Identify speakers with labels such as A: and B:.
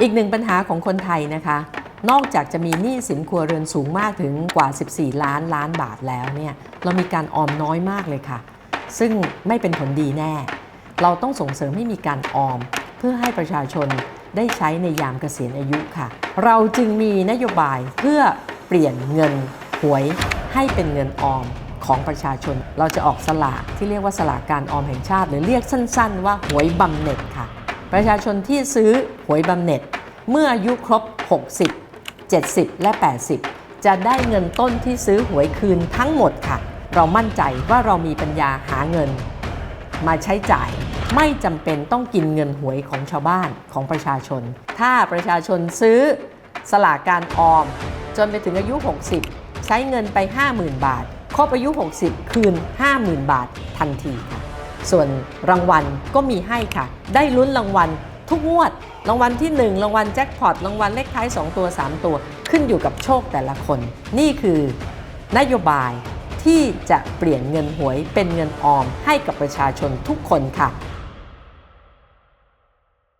A: อีกหนึ่งปัญหาของคนไทยนะคะ นอกจากจะมีหนี้สินครัวเรือนสูงมากถึงกว่า 14 ล้านล้านบาทแล้วเนี่ยเรามีการออมน้อยมากเลยค่ะ ซึ่งไม่เป็นผลดีแน่ เราต้องส่งเสริมให้มีการออม เพื่อให้ประชาชนได้ใช้ในยามเกษียณอายุค่ะ เราจึงมีนโยบายเพื่อเปลี่ยนเงินหวยให้เป็นเงินออมของประชาชน เราจะออกสลากที่เรียกว่าสลากการออมแห่งชาติ หรือเรียกสั้น ๆ ว่าหวยบำเหน็จค่ะ ประชาชนที่ซื้อหวยบำเหน็จ เมื่ออายุครบ 60 70 และ 80 จะได้เงินต้นที่ซื้อหวยคืนทั้งหมดค่ะ เรามั่นใจว่าเรามีปัญญาหาเงิน มาใช้จ่ายไม่จำเป็นต้องกินเงินหวยของชาวบ้านของประชาชน ถ้าประชาชนซื้อสลากการออม จนไปถึงอายุ 60 ใช้เงินไป 50,000 บาท ครบอายุ 60 คืน 50,000 บาททันทีค่ะ ส่วนรางวัลก็มีให้ค่ะ ได้ลุ้นรางวัลทุกงวด รางวัลที่ 1 รางวัลแจ็คพอต รางวัลเลขท้าย 2 ตัว 3 ตัว ขึ้นอยู่กับโชคแต่ละคน นี่คือนโยบายที่จะเปลี่ยนเงินหวยเป็นเงินออมให้กับประชาชนทุกคนค่ะ